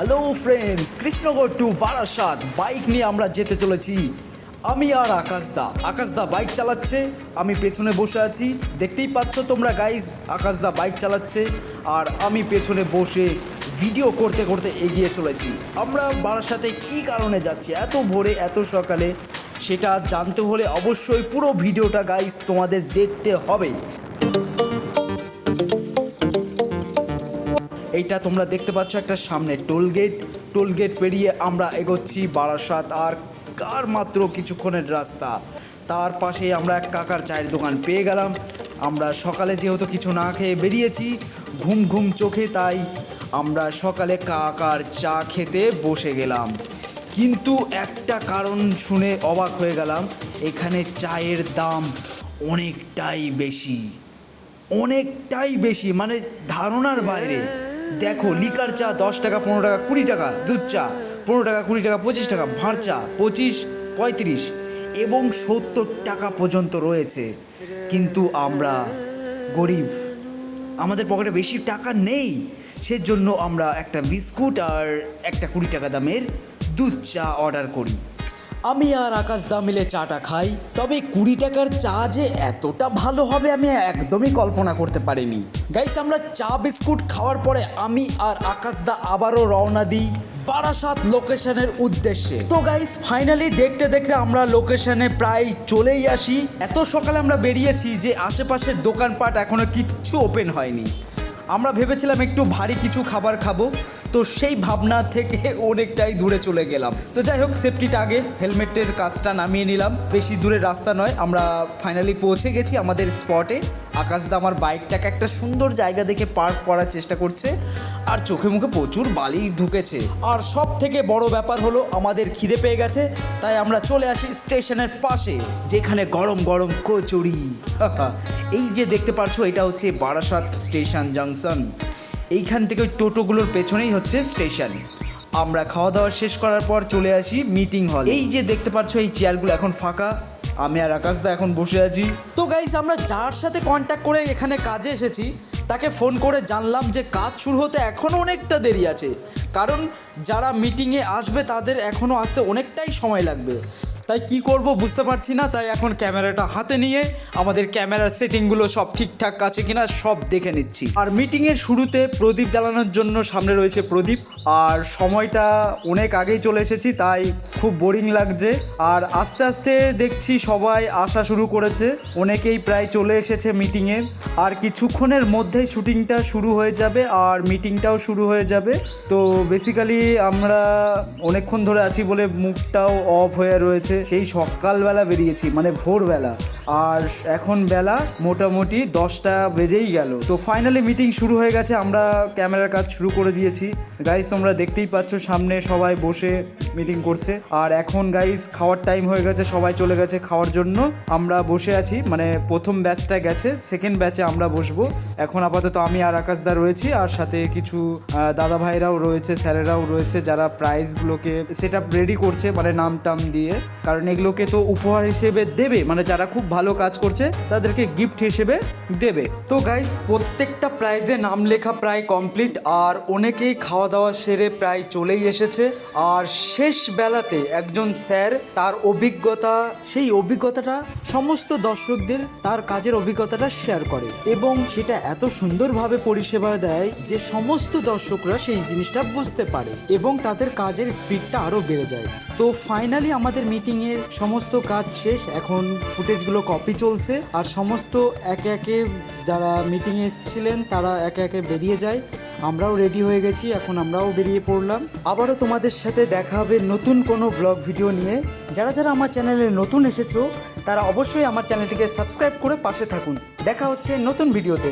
Hello friends Krishnagarh to Barasat bike নিয়ে আমরা যেতে চলেছি। আমি আর আকাশদা। আকাশদা বাইক চালাচ্ছে, আমি পেছনে বসে আছি। দেখতেই পাচ্ছ তোমরা গাইজ আকাশদা বাইক চালাচ্ছে আর আমি পেছনে বসে ভিডিও করতে করতে এগিয়ে চলেছি। আমরা বারাসাতে কি কারণে যাচ্ছি, এত ভোরে, এত সকালে, সেটা জানতে হলে অবশ্যই পুরো ভিডিওটা গাইজ তোমাদের দেখতে হবে। এইটা তোমরা দেখতে পাচ্ছ একটা সামনে টোল গেট টোল গেট পেরিয়ে আমরা এগোচ্ছি বারাসাত আর কার মাত্র কিছুক্ষণের রাস্তা। তার পাশে আমরা এক কাকার চায়ের দোকান পেয়ে গেলাম। আমরা সকালে যেহেতু কিছু না খেয়ে বেরিয়েছি, ঘুম ঘুম চোখে তাই আমরা সকালে কাকার চা খেতে বসে গেলাম। কিন্তু একটা কারণ শুনে অবাক হয়ে গেলাম, এখানে চায়ের দাম অনেকটাই বেশি। অনেকটাই বেশি মানে ধারণার বাইরে। দেখো, লিকার চা দশ টাকা, পনেরো টাকা, কুড়ি টাকা, দুধ চা, পনেরো টাকা, কুড়ি টাকা, পঁচিশ টাকা, ভাঁড় চা, পঁচিশ, পঁয়ত্রিশ এবং সত্তর টাকা পর্যন্ত রয়েছে। কিন্তু আমরা গরিব। আমাদের পকেটে বেশি টাকা নেই। সেজন্য আমরা একটা বিস্কুট আর একটা কুড়ি টাকা দামের দুধ চা অর্ডার করি। আমি আর আকাশ দা মিলে চাটা খাই, তবে কুড়ি টাকার চা যে এতটা ভালো হবে আমি একদমই কল্পনা করতে পারিনি। গাইস, আমরা চা বিস্কুট খাওয়ার পরে আমি আর আকাশ দা আবারও রওনা দিই বারাসাত লোকেশনের উদ্দেশ্যে। তো গাইস ফাইনালি দেখতে দেখতে আমরা লোকেশনে প্রায় চলেই আসি। এত সকালে আমরা বেরিয়েছি যে আশেপাশের দোকানপাট এখনও কিচ্ছু ওপেন হয়নি। আমরা ভেবেছিলাম একটু ভারী কিছু খাবার খাব, তো সেই ভাবনা থেকে অনেকটাই দূরে চলে গেলাম। তো যাই হোক সেফটিটা আগে হেলমেটের কাজটা নামিয়ে নিলাম। বেশি দূরের রাস্তা নয়, আমরা ফাইনালি পৌঁছে গেছি আমাদের স্পটে আকাশদা আমার বাইকটাকে একটা সুন্দর জায়গা দেখে পার্ক করার চেষ্টা করছে। আর চোখে মুখে প্রচুর বালি ঢুকেছে। আর সব থেকে বড় ব্যাপার হলো, আমাদের খিদে পেয়ে গেছে, তাই আমরা চলে আসি স্টেশনের পাশে, যেখানে গরম গরম কচুরি। এই যে দেখতে পারছ, এটা হচ্ছে বারাসাত স্টেশন জাংশন। এইখান থেকে ওই টোটোগুলোর পেছনেই হচ্ছে স্টেশন। আমরা খাওয়া দাওয়া শেষ করার পর চলে আসি মিটিং হল এই যে দেখতে পাচ্ছ এই চেয়ারগুলো এখন ফাঁকা। আমি আর আকাশদা এখন বসে আছি। তো গাইস আমরা যার সাথে কন্ট্যাক্ট করে এখানে কাজে এসেছি তাকে ফোন করে জানলাম যে কাজ শুরু হতে এখনও অনেকটা দেরি আছে। কারণ যারা মিটিংয়ে আসবে তাদের এখনও আসতে অনেকটাই সময় লাগবে। তাই কি করব বুঝতে পারছি না, তাই এখন ক্যামেরাটা হাতে নিয়ে আমাদের ক্যামেরার সেটিংগুলো সব ঠিকঠাক আছে কিনা সব দেখে নিচ্ছি। আর মিটিংয়ের শুরুতে প্রদীপ জ্বালানোর জন্য সামনে রয়েছে প্রদীপ। আর সময়টা অনেক আগেই চলে এসেছি, তাই খুব বোরিং লাগছে। আর আস্তে আস্তে দেখছি সবাই আসা শুরু করেছে, অনেকেই প্রায় চলে এসেছে মিটিংয়ে। আর কিছুক্ষণের মধ্যেই শুটিংটা শুরু হয়ে যাবে, আর মিটিংটাও শুরু হয়ে যাবে। তো বেসিক্যালি আমরা অনেকক্ষণ ধরে আছি বলে মুখটাও অফ হয়ে রয়েছে। সেই সকালবেলা বেরিয়েছি মানে ভোরবেলা। আর এখন বেলা মোটামুটি দশটা বেজেই গেল। তো ফাইনালি মিটিং শুরু হয়ে গেছে, আমরা ক্যামেরার কাজ শুরু করে দিয়েছি। গাইজ তোমরা দেখতেই পাচ্ছ সামনে সবাই বসে মিটিং করছে। আর এখন গাইজ খাওয়ার টাইম হয়ে গেছে, সবাই চলে গেছে খাওয়ার জন্য। আমরা বসে আছি মানে প্রথম ব্যাচটা গেছে সেকেন্ড ব্যাচে আমরা বসবো। এখন আপাতত আমি আর আকাশদা রয়েছি, আর সাথে কিছু দাদা ভাইরাও রয়েছে, স্যারেরাও রয়েছে, যারা প্রাইজগুলোকে সেট আপ রেডি করছে মানে নাম টাম দিয়ে। কারণ এগুলোকে তো উপহার হিসেবে দেবে মানে যারা খুব ভালো কাজ করছে তাদেরকে গিফট হিসেবে দেবে। তো গাইজ প্রত্যেকটা প্রাইজে নাম লেখা প্রায় কমপ্লিট আর অনেকেই খাওয়া দাওয়া সেরে প্রায় চলেই এসেছে। আর শেষ বেলাতে একজন স্যার তার অভিজ্ঞতা, সেই অভিজ্ঞতাটা সমস্ত দর্শকদের তার কাজের অভিজ্ঞতাটা শেয়ার করে। এবং সেটা এত সুন্দরভাবে পরিষেবা দেয় যে সমস্ত দর্শকরা সেই জিনিসটা বুঝতে পারে এবং তাদের কাজের স্পিডটা আরও বেড়ে যায়। তো ফাইনালি আমাদের মিটিংয়ের সমস্ত কাজ শেষ, এখন ফুটেজগুলো কপি চলছে। আর সমস্ত একে একে যারা মিটিংয়ে এসেছিলেন, তারা একে একে বেরিয়ে যায়। আমরাও রেডি হয়ে গেছি, এখন আমরাও বেরিয়ে পড়লাম। আবারও তোমাদের সাথে দেখা হবে নতুন কোনো ব্লগ ভিডিও নিয়ে। যারা যারা আমার চ্যানেলে নতুন এসেছ, তারা অবশ্যই আমার চ্যানেলটিকে সাবস্ক্রাইব করে পাশে থাকুন। দেখা হচ্ছে নতুন ভিডিওতে